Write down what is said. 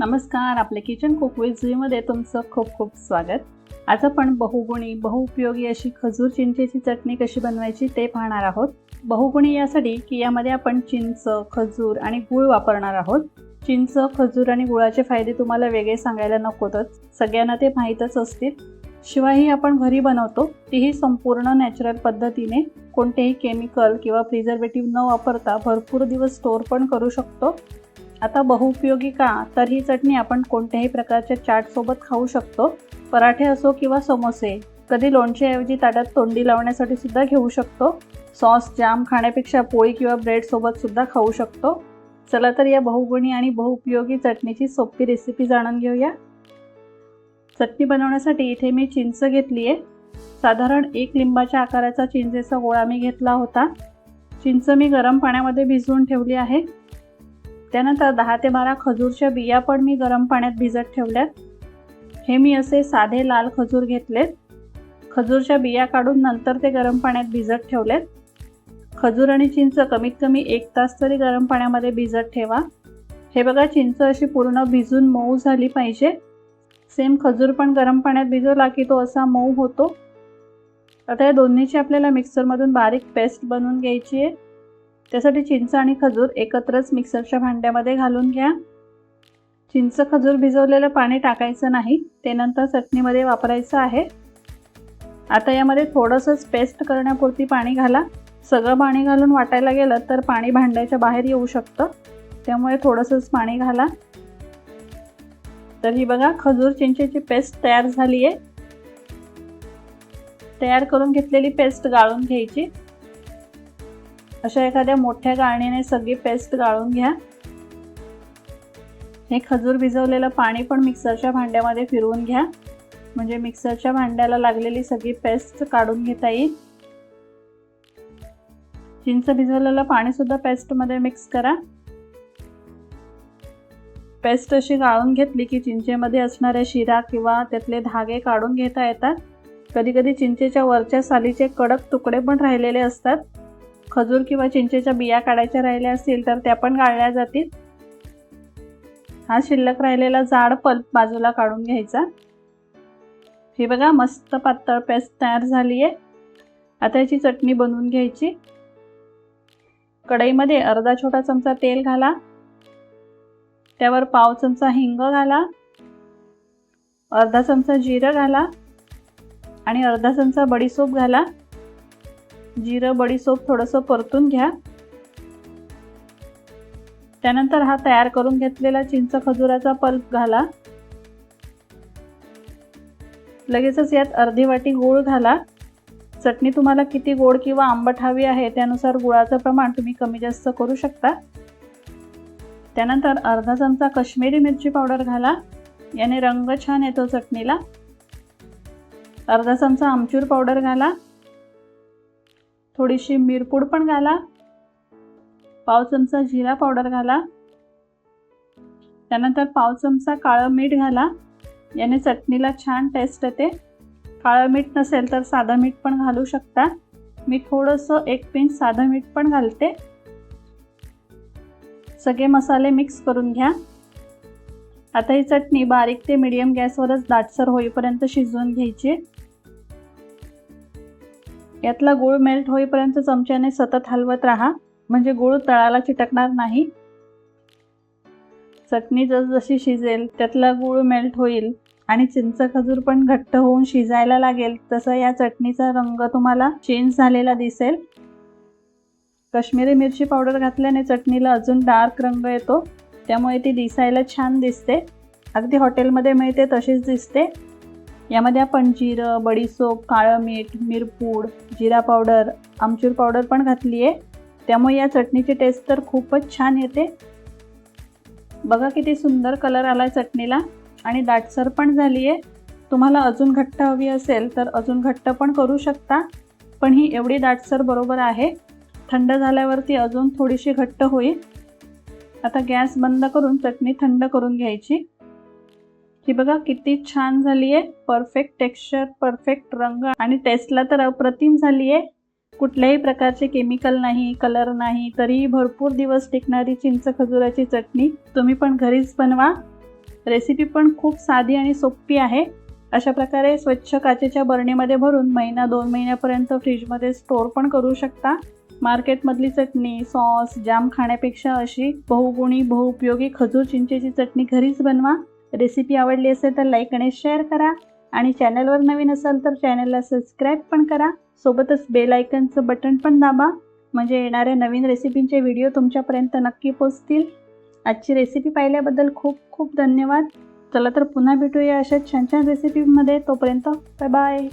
नमस्कार आपल्या kitchen cook तुमचं खूप खूप स्वागत. आज आपण बहुगुणी बहुउपयोगी अशी खजूर चिंचेची चटणी कशी बनवायची ते पाहणार आहोत. बहुगुणी यासाठी की यामध्ये आपण चिंच खजूर आणि गुळ वापरणार आहोत. चिंच खजूर आणि गुळाचे फायदे तुम्हाला वेगळे सांगायला नकोतच सगळ्यांना ते माहीतच असतील. शिवाय ही आपण घरी बनवतो तीही संपूर्ण नॅचरल पद्धतीने. कोणतेही केमिकल किंवा प्रिझर्वेटिव्ह न वापरता भरपूर दिवस स्टोअर पण करू शकतो. आता बहुउपयोगी का? तर ही चटणी आपण कोणत्याही प्रकारच्या चाटसोबत खाऊ शकतो. पराठे असो किंवा समोसे. कधी लोणच्याऐवजी ताटात तोंडी लावण्यासाठी सुद्धा घेऊ शकतो. सॉस जाम खाण्यापेक्षा पोळी किंवा ब्रेडसोबत सुद्धा खाऊ शकतो. चला तर या बहुगुणी आणि बहुउपयोगी चटणीची सोपी रेसिपी जाणून घेऊया. चटणी बनवण्यासाठी इथे मी चिंच घेतली आहे साधारण एक लिंबाच्या आकाराचा चिंचेचा गोळा मी घेतला होता. चिंच मी गरम पाण्यामध्ये भिजवून ठेवली आहे. त्यानंतर दहा ते बारा खजूरच्या बिया पण मी गरम पाण्यात भिजत ठेवल्यात. हे मी असे साधे लाल खजूर घेतलेत. खजूरच्या बिया काढून नंतर ते गरम पाण्यात भिजत ठेवलेत. खजूर आणि चिंच कमीत कमी एक तास तरी गरम पाण्यामध्ये भिजत ठेवा. हे बघा चिंच अशी पूर्ण भिजून मऊ झाली पाहिजे. सेम खजूर पण गरम पाण्यात भिजवला की तो असा मऊ होतो. आता या दोन्हीची आपल्याला मिक्सरमधून बारीक पेस्ट बनवून घ्यायची आहे. त्यासाठी चिंच आणि खजूर एकत्रच मिक्सरच्या भांड्यामध्ये घालून घ्या. चिंच खजूर भिजवलेलं पाणी टाकायचं नाही ते नंतर चटणीमध्ये वापरायचं आहे. आता यामध्ये थोडंसंच पेस्ट करण्यापुरती पाणी घाला. सगळं पाणी घालून वाटायला गेलं तर पाणी भांड्याच्या बाहेर येऊ शकतं. त्यामुळे थोडंसंच पाणी घाला. तर ही बघा खजूर चिंचेची पेस्ट तयार झाली आहे तयार करून घेतलेली पेस्ट गाळून घ्यायची. अशा एखाद्या मोठ्या गाळणीने सगळी पेस्ट गाळून घ्या. हे खजूर भिजवलेलं पाणी पण मिक्सरच्या भांड्यामध्ये फिरवून घ्या. म्हणजे मिक्सरच्या भांड्याला लागलेली सगळी पेस्ट काढून घेता येईल. चिंच भिजवलेलं पाणीसुद्धा पेस्टमध्ये मिक्स करा. पेस्ट अशी गाळून घेतली की चिंचेमध्ये असणाऱ्या शिरा किंवा त्यातले धागे काढून घेता येतात. कधी कधी चिंचेच्या वरच्या सालीचे कडक तुकडे पण राहिलेले असतात. खजूर किंवा चिंचेच्या बिया काढायच्या राहिल्या असतील तर त्या पण गाळल्या जातील. हा शिल्लक राहिलेला जाड पल्प बाजूला काढून घ्यायचा. हे बघा मस्त पातळ पेस्ट तयार झाली आहे आता याची चटणी बनवून घ्यायची. कढईमध्ये अर्धा छोटा चमचा तेल घाला. त्यावर पाव चमचा हिंग घाला. अर्धा चमचा जिरं घाला. आणि अर्धा चमचा बडीसोप घाला. जिरं बडीसोप थोडंसं परतून घ्या. त्यानंतर हा तयार करून घेतलेला चिंच खजुराचा पल्प घाला. लगेचच यात अर्धी वाटी गूळ घाला. चटणी तुम्हाला किती गोड किंवा आंबट हवी आहे त्यानुसार गुळाचं प्रमाण तुम्ही कमी जास्त करू शकता. त्यानंतर अर्धा चमचा कश्मीरी मिरची पावडर घाला. याने रंग छान येतो चटणीला. अर्धा चमचा आमचूर पावडर घाला. थोडीशी मिरपूड पण घाला. पाव चमचा जिरा पावडर घाला. त्यानंतर पाव चमचा काळं मीठ घाला. याने चटणीला छान टेस्ट येते. काळं मीठ नसेल तर साधं मीठ पण घालू शकता. मी थोडंसं एक पिंच साधं मीठ पण घालते. सगळे मसाले मिक्स करून घ्या. आता ही चटणी बारीक ते मिडियम गॅसवरच दाटसर होईपर्यंत शिजवून घ्यायची. यातला गूळ मेल्ट होईपर्यंत चमच्याने सतत हलवत राहा. म्हणजे गूळ तळाला चिटकणार नाही. चटणी जसजशी शिजेल त्यातला गूळ मेल्ट होईल आणि चिंच खजूर पण घट्ट होऊन शिजायला लागेल तसं या चटणीचा रंग तुम्हाला चेंज झालेला दिसेल. कश्मीरी मिरची पावडर घातल्याने चटणीला अजून डार्क रंग येतो. त्यामुळे ती दिसायला छान दिसते. अगदी हॉटेलमध्ये मिळते तशीच दिसते. यामध्ये आपण जिरं बडीसोप काळं मीठ मिरपूड जिरा पावडर आमचूर पावडर पण घातली आहे त्यामुळे या चटणीची टेस्ट तर खूपच छान येते. बघा किती सुंदर कलर आला आहे चटणीला. आणि दाटसर पण झाली आहे तुम्हाला अजून घट्ट हवी असेल तर अजून घट्ट पण करू शकता. पण ही एवढी दाटसर बरोबर आहे. थंड झाल्यावरती अजून थोडीशी घट्ट होईल. आता गॅस बंद करून चटणी थंड करून घ्यायची. ही बघा किती छान झाली आहे परफेक्ट टेक्स्चर परफेक्ट रंग आणि टेस्टला तर अप्रतिम झाली आहे कुठल्याही प्रकारचे केमिकल नाही कलर नाही तरीही भरपूर दिवस टिकणारी चिंच खजुराची चटणी तुम्ही पण घरीच बनवा. रेसिपी पण खूप साधी आणि सोपी आहे. अशा प्रकारे स्वच्छ काचेच्या बरणीमध्ये भरून महिना दोन महिन्यापर्यंत फ्रीजमध्ये स्टोअर पण करू शकता. मार्केटमधली चटणी सॉस जाम खाण्यापेक्षा अशी बहुगुणी बहुउपयोगी खजूर चिंचेची चटणी घरीच बनवा. रेसिपी आवडली असेल तर लाईक आणि शेअर करा. आणि चॅनलवर नवीन असाल तर चॅनलला सबस्क्राईब पण करा. सोबतच बेल आयकनचं बटन पण दाबा. म्हणजे येणाऱ्या नवीन रेसिपींचे व्हिडिओ तुमच्यापर्यंत नक्की पोचतील. आजची रेसिपी पाहिल्याबद्दल खूप खूप धन्यवाद. चला तर पुन्हा भेटूया अशा छान छान रेसिपीमध्ये. तोपर्यंत बाय बाय.